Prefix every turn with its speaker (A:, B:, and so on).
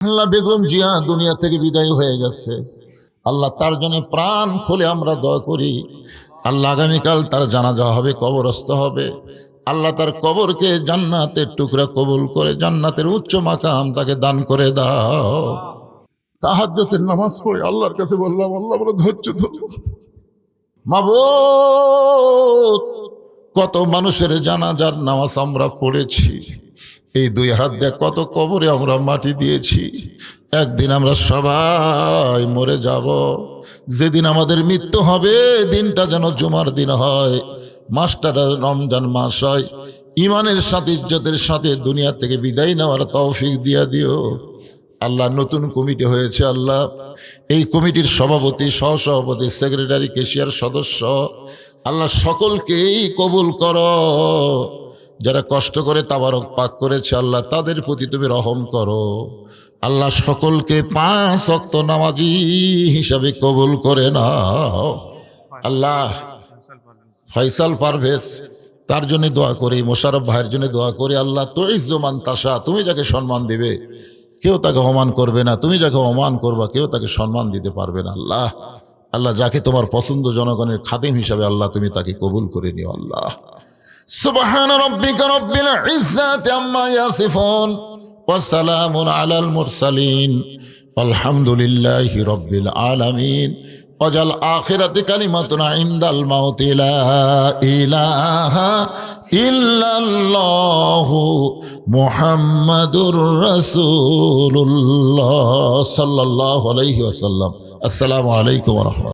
A: আল্লাহ বেগম জিয়া দুনিয়া থেকে বিদায় হয়ে গেছে। আল্লাহ তার জন্য প্রাণ খুলে আমরা দয়া করি। আল্লাহ আগামীকাল তার জানাজা হবে, কবরস্থ হবে। আল্লাহ তার কবরকে জান্নাতের টুকরা কবুল করে, জান্নাতের উচ্চ মাকাম তাকে দান করে দাও। তাহাজ্জতের নামাজ পড়ে আল্লাহর কাছে বললাম, আল্লাহ বলে ধৈর্য ধরো। মাবুদ, কত মানুষের জানাজার নামাজ আমরা পড়েছি। এই দুই হাত দিয়ে কত কবরে আমরা মাটি দিয়েছি। একদিন আমরা সবাই মরে যাব। যেদিন আমাদের মৃত্যু হবে, দিনটা যেন জুমার দিন হয়। মাসটা রমজান মাস হয়। ইমানের সাথে, ইজ্জতের সাথে দুনিয়া থেকে বিদায় নেওয়ার তৌফিক দিয়া দিও। আল্লাহ নতুন কমিটি হয়েছে, আল্লাহ। এই কমিটির সভাপতি, সহসভাপতি, সেক্রেটারি, কেশিয়ার সদস্য। আল্লাহ সকলকেই কবুল করো। যারা কষ্ট করে তাবারক পাক করেছে আল্লাহ, তাদের প্রতি তুমি রহম করো। আল্লাহ সকলকে পাঁচ অক্ত নামাজি হিসাবে কবুল করে নাও। আল্লাহ ফয়সাল পারভেজ, তার জন্য দোয়া করি মোশারফ ভাইয়ের জন্য দোয়া করি। আল্লাহ তো তাসা তুমি যাকে সম্মান দিবে, কেউ তাকে অমান করবে না। তুমি যাকে অমান করবা, কেউ তাকে সম্মান দিতে পারবে না। আল্লাহ আল্লাহ যাকে তোমার পছন্দ জনগণের খাদিম হিসাবে আল্লাহ, তুমি তাকে কবুল করে নিও। আল্লাহ সুবহান রব্বিকা রব্বিল ইজ্জাতি আম্মা ইয়াসিফুন ওয়াসসালামু আলাল মুরসালিন। আলহামদুলিল্লাহি রব্বিল আলামিন। ওয়াজাল আখিরাতি কালিমাতুনা ইনদাল মাউতি, লা ইলাহা ইল্লাল্লাহু মুহাম্মাদুর রাসূলুল্লাহ সাল্লাল্লাহু আলাইহি ওয়াসাল্লাম। আসসালামু আলাইকুম ওয়া রাহমাতুল্লাহ।